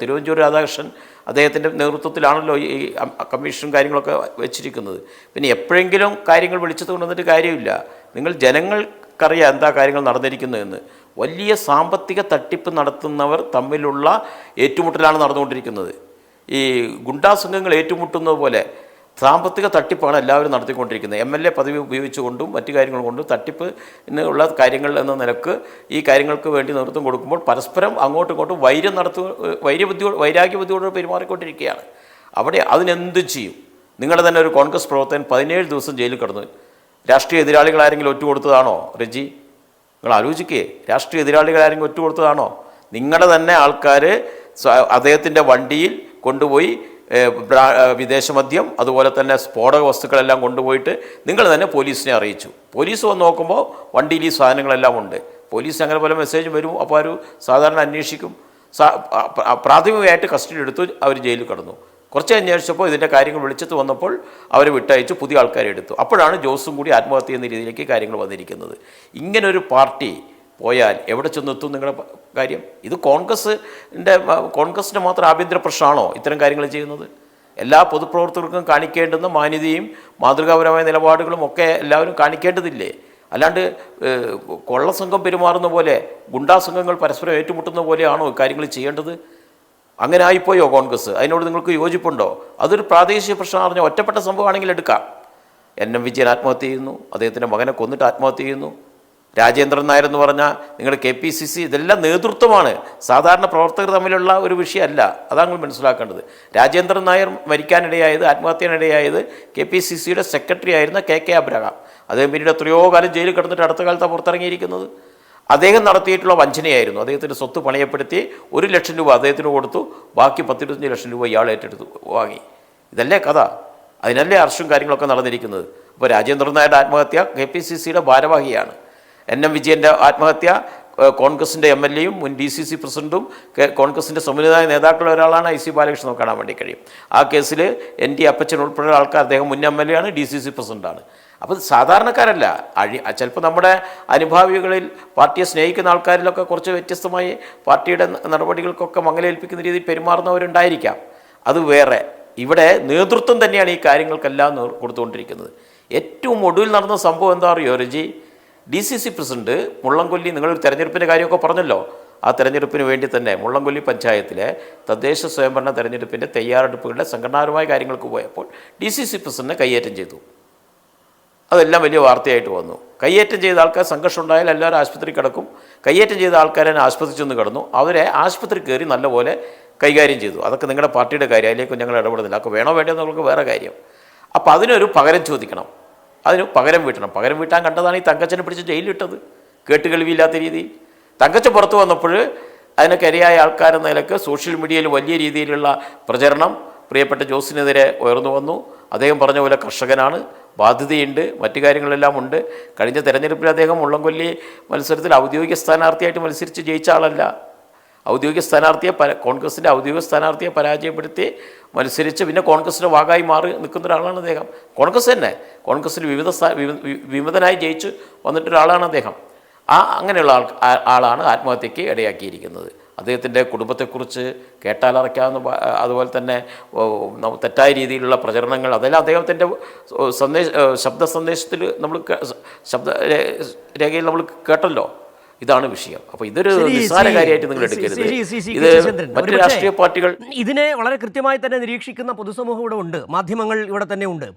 തിരുവഞ്ചൂർ രാധാകൃഷ്ണൻ അദ്ദേഹത്തിന്റെ നേതൃത്വത്തിലാണല്ലോ ഈ കമ്മീഷനും കാര്യങ്ങളൊക്കെ വെച്ചിരിക്കുന്നത്. പിന്നെ എപ്പോഴെങ്കിലും കാര്യങ്ങൾ വിളിച്ചത് കൊണ്ടുവന്നിട്ട് കാര്യമില്ല. നിങ്ങൾ ജനങ്ങൾക്കറിയാം എന്താ കാര്യങ്ങൾ നടന്നിരിക്കുന്നതെന്ന്. വലിയ സാമ്പത്തിക തട്ടിപ്പ് നടത്തുന്നവർ തമ്മിലുള്ള ഏറ്റുമുട്ടലാണ് നടന്നുകൊണ്ടിരിക്കുന്നത്. ഈ ഗുണ്ടാ സംഘങ്ങൾ ഏറ്റുമുട്ടുന്നത് പോലെ സാമ്പത്തിക തട്ടിപ്പാണ് എല്ലാവരും നടത്തിക്കൊണ്ടിരിക്കുന്നത്. എം എൽ എ പദവി ഉപയോഗിച്ചുകൊണ്ടും മറ്റു കാര്യങ്ങൾ കൊണ്ടും തട്ടിപ്പ് ഉള്ള കാര്യങ്ങൾ എന്ന നിലയ്ക്ക് ഈ കാര്യങ്ങൾക്ക് വേണ്ടി നേതൃത്വം കൊടുക്കുമ്പോൾ പരസ്പരം അങ്ങോട്ടും ഇങ്ങോട്ടും വൈര്യം നടത്തു വൈര്യബുദ്ധി വൈരാഗ്യബുദ്ധിയോട് പെരുമാറിക്കൊണ്ടിരിക്കുകയാണ്. അവിടെ അതിനെന്ത് ചെയ്യും? നിങ്ങളുടെ തന്നെ ഒരു കോൺഗ്രസ് പ്രവർത്തകൻ പതിനേഴ് ദിവസം ജയിലിൽ കിടന്നു. രാഷ്ട്രീയ എതിരാളികൾ ആരെങ്കിലും ഒറ്റ കൊടുത്തതാണോ റെജി? നിങ്ങൾ ആലോചിക്കേ രാഷ്ട്രീയ എതിരാളികൾ ആരെങ്കിലും ഒറ്റ കൊടുത്തതാണോ നിങ്ങളുടെ തന്നെ ആൾക്കാർ അദ്ദേഹത്തിന്റെ വണ്ടിയിൽ കൊണ്ടുപോയി വിദേശമദ്യം അതുപോലെ തന്നെ സ്ഫോടക വസ്തുക്കളെല്ലാം കൊണ്ടുപോയിട്ട് നിങ്ങൾ തന്നെ പോലീസിനെ അറിയിച്ചു. പോലീസ് വന്ന് നോക്കുമ്പോൾ വണ്ടിയിൽ ഈ സാധനങ്ങളെല്ലാം ഉണ്ട്. പോലീസ് അങ്ങനെ പോലെ മെസ്സേജ് വരും. അപ്പോൾ അവർ സാധാരണ അന്വേഷിക്കും. പ്രാഥമികമായിട്ട് കസ്റ്റഡി എടുത്തു അവർ ജയിലിൽ കടന്നു. കുറച്ച് അന്വേഷിച്ചപ്പോൾ ഇതിന്റെ കാര്യങ്ങൾ വിളിച്ചത് വന്നപ്പോൾ അവരെ വിട്ടയച്ചു പുതിയ ആൾക്കാരെ എടുത്തു. അപ്പോഴാണ് ജോസും കൂടി ആത്മഹത്യ എന്ന രീതിയിലേക്ക് കാര്യങ്ങൾ വന്നിരിക്കുന്നത്. ഇങ്ങനൊരു പാർട്ടി പോയാൽ എവിടെ ചെന്നെത്തും നിങ്ങളുടെ കാര്യം? ഇത് കോൺഗ്രസിന്റെ കോൺഗ്രസിന്റെ മാത്രം ആഭ്യന്തര പ്രശ്നമാണോ ഇത്തരം കാര്യങ്ങൾ ചെയ്യുന്നത്? എല്ലാ പൊതുപ്രവർത്തകർക്കും കാണിക്കേണ്ടുന്ന മാന്യതയും മാതൃകാപരമായ നിലപാടുകളും ഒക്കെ എല്ലാവരും കാണിക്കേണ്ടതില്ലേ? അല്ലാണ്ട് കൊള്ളസംഘം പെരുമാറുന്ന പോലെ ഗുണ്ടാ സംഘങ്ങൾ പരസ്പരം ഏറ്റുമുട്ടുന്ന പോലെയാണോ കാര്യങ്ങൾ ചെയ്യേണ്ടത്? അങ്ങനെ ആയിപ്പോയോ കോൺഗ്രസ്? അതിനോട് നിങ്ങൾക്ക് യോജിപ്പുണ്ടോ? അതൊരു പ്രാദേശിക പ്രശ്നം അറിഞ്ഞ ഒറ്റപ്പെട്ട സംഭവമാണെങ്കിൽ എടുക്കാം. എൻ എം വിജയൻ ആത്മഹത്യ ചെയ്യുന്നു അദ്ദേഹത്തിന്റെ മകനെ കൊന്നിട്ട് ആത്മഹത്യ ചെയ്യുന്നു. രാജേന്ദ്രൻ നായർ എന്ന് പറഞ്ഞാൽ നിങ്ങളുടെ കെ പി സി സി ഇതെല്ലാം നേതൃത്വമാണ്. സാധാരണ പ്രവർത്തകർ തമ്മിലുള്ള ഒരു വിഷയമല്ല. അതാണ് മനസ്സിലാക്കേണ്ടത്. രാജേന്ദ്രൻ നായർ മരിക്കാനിടയായത് ആത്മഹത്യനിടയായത് കെ പി സി സിയുടെ സെക്രട്ടറി ആയിരുന്ന കെ കെ അബ്രഹാം. അദ്ദേഹം പിന്നീട് എത്രയോ കാലം ജയിലിൽ കിടന്നിട്ട് അടുത്ത കാലത്താണ് പുറത്തിറങ്ങിയിരിക്കുന്നത്. അദ്ദേഹം നടത്തിയിട്ടുള്ള വഞ്ചനയായിരുന്നു. അദ്ദേഹത്തിന്റെ സ്വത്ത് പണയപ്പെടുത്തി ഒരു ലക്ഷം രൂപ അദ്ദേഹത്തിന് കൊടുത്തു. ബാക്കി പത്തിരുപത്തഞ്ച് ലക്ഷം രൂപ ഇയാൾ ഏറ്റെടുത്ത് വാങ്ങി. ഇതല്ലേ കഥ. അതിനല്ലേ അർഷും കാര്യങ്ങളൊക്കെ നടന്നിരിക്കുന്നത്. അപ്പോൾ രാജേന്ദ്രൻ നായരുടെ ആത്മഹത്യ കെ പി സി സിയുടെ ഭാരവാഹിയാണ്. എൻ എം വിജയന്റെ ആത്മഹത്യ കോൺഗ്രസിന്റെ എം എൽ എയും മുൻ ഡി സി സി പ്രസിഡന്റും കോൺഗ്രസിന്റെ സമുന്നതായ നേതാക്കളിൽ ഒരാളാണ് ഐ സി ബാലകൃഷ്ണൻ കാണാൻ വേണ്ടി കഴിയും. ആ കേസിൽ എൻ ഡി അപ്പച്ചൻ ഉൾപ്പെടെയുള്ള ആൾക്കാർ അദ്ദേഹം മുൻ എം എൽ എ ആണ് ഡി സി സി പ്രസിഡന്റാണ് അപ്പോൾ സാധാരണക്കാരല്ല. അഴി ചിലപ്പോൾ നമ്മുടെ അനുഭാവികളിൽ പാർട്ടിയെ സ്നേഹിക്കുന്ന ആൾക്കാരിലൊക്കെ കുറച്ച് വ്യത്യസ്തമായി പാർട്ടിയുടെ നടപടികൾക്കൊക്കെ മങ്ങലേൽപ്പിക്കുന്ന രീതിയിൽ പെരുമാറുന്നവരുണ്ടായിരിക്കാം. അത് വേറെ. ഇവിടെ നേതൃത്വം തന്നെയാണ് ഈ കാര്യങ്ങൾക്കെല്ലാം കൊടുത്തുകൊണ്ടിരിക്കുന്നത്. ഏറ്റവും ഒടുവിൽ നടന്ന സംഭവം എന്താ അറിയോ Reji? D C C president Mullankolli നിങ്ങളൊരു തെരഞ്ഞെടുപ്പിന്റെ കാര്യമൊക്കെ പറഞ്ഞല്ലോ. ആ തെരഞ്ഞെടുപ്പിന് വേണ്ടി തന്നെ മുള്ളംകൊല്ലി പഞ്ചായത്തിലെ തദ്ദേശ സ്വയംഭരണ തെരഞ്ഞെടുപ്പിന്റെ തയ്യാറെടുപ്പുകളുടെ സംഘടനാപരമായ കാര്യങ്ങൾക്ക് പോയപ്പോൾ ഡി സി സി പ്രസിഡന്റ് കൈയേറ്റം ചെയ്തു. അതെല്ലാം വലിയ വാർത്തയായിട്ട് വന്നു. കയ്യേറ്റം ചെയ്ത ആൾക്കാർ സംഘർഷം ഉണ്ടായാൽ എല്ലാവരും ആശുപത്രി കിടക്കും. കയ്യേറ്റം ചെയ്ത ആൾക്കാരെ ആശുപത്രി ചെന്ന് കിടന്നു. അവരെ ആശുപത്രി കയറി നല്ലപോലെ കൈകാര്യം ചെയ്തു. അതൊക്കെ നിങ്ങളുടെ പാർട്ടിയുടെ കാര്യം അതിലേക്ക് ഞങ്ങൾ ഇടപെടുന്നില്ല. അതൊക്കെ വേണോ വേണ്ടോ എന്നുള്ളത് വേറെ കാര്യം. അപ്പോൾ അതിനൊരു പകരം ചോദിക്കണം. അതിന് പകരം വീട്ടണം. പകരം വീട്ടാൻ കണ്ടതാണ് ഈ തങ്കച്ചനെ പിടിച്ച് ജയിലിലിട്ടത്. കേട്ടുകേൾവിയില്ലാത്ത രീതിയിൽ. തങ്കച്ച പുറത്ത് വന്നപ്പോൾ അതിനൊക്കെ ഇരയായ ആൾക്കാരെന്ന നിലയ്ക്ക് സോഷ്യൽ മീഡിയയിൽ വലിയ രീതിയിലുള്ള പ്രചരണം പ്രിയപ്പെട്ട ജോസിനെതിരെ ഉയർന്നു വന്നു. അദ്ദേഹം പറഞ്ഞ പോലെ കർഷകനാണ്. ബാധ്യതയുണ്ട്. മറ്റു കാര്യങ്ങളെല്ലാം ഉണ്ട്. കഴിഞ്ഞ തെരഞ്ഞെടുപ്പിൽ അദ്ദേഹം ഉള്ളംകൊല്ലി മത്സരത്തിൽ ഔദ്യോഗിക സ്ഥാനാർത്ഥിയായിട്ട് മത്സരിച്ച് ജയിച്ച ആളല്ല. ഔദ്യോഗിക സ്ഥാനാർത്ഥിയെ പര കോൺഗ്രസിന്റെ ഔദ്യോഗിക സ്ഥാനാർത്ഥിയെ പരാജയപ്പെടുത്തി മത്സരിച്ച് പിന്നെ കോൺഗ്രസിന്റെ വാഗായി മാറി നിൽക്കുന്ന ഒരാളാണ് അദ്ദേഹം. കോൺഗ്രസ് തന്നെ. കോൺഗ്രസിൽ വിവിധ വിമതനായി ജയിച്ച് വന്നിട്ടൊരാളാണ് അദ്ദേഹം. ആ അങ്ങനെയുള്ള ആൾ ആളാണ് ആത്മഹത്യക്ക് ഇടയാക്കിയിരിക്കുന്നത്. അദ്ദേഹത്തിന്റെ കുടുംബത്തെക്കുറിച്ച് കേട്ടാലറയ്ക്കാവുന്ന അതുപോലെ തന്നെ തെറ്റായ രീതിയിലുള്ള പ്രചരണങ്ങൾ അതെല്ലാം അദ്ദേഹത്തിന്റെ സന്ദേശ ശബ്ദ സന്ദേശത്തിൽ നമ്മൾ ശബ്ദ രേഖയിൽ നമ്മൾ കേട്ടല്ലോ. ഇതാണ് വിഷയം. അപ്പോൾ ഇതൊരു നിസ്സാര കാര്യമായിട്ട് നിങ്ങൾ എടുക്കരുത്. ഇത് മറ്റു രാഷ്ട്രീയ പാർട്ടികൾ ഇതിനെ വളരെ കൃത്യമായി തന്നെ നിരീക്ഷിക്കുന്ന പൊതുസമൂഹം ഇവിടെ ഉണ്ട്. മാധ്യമങ്ങൾ ഇവിടെ തന്നെ ഉണ്ട്.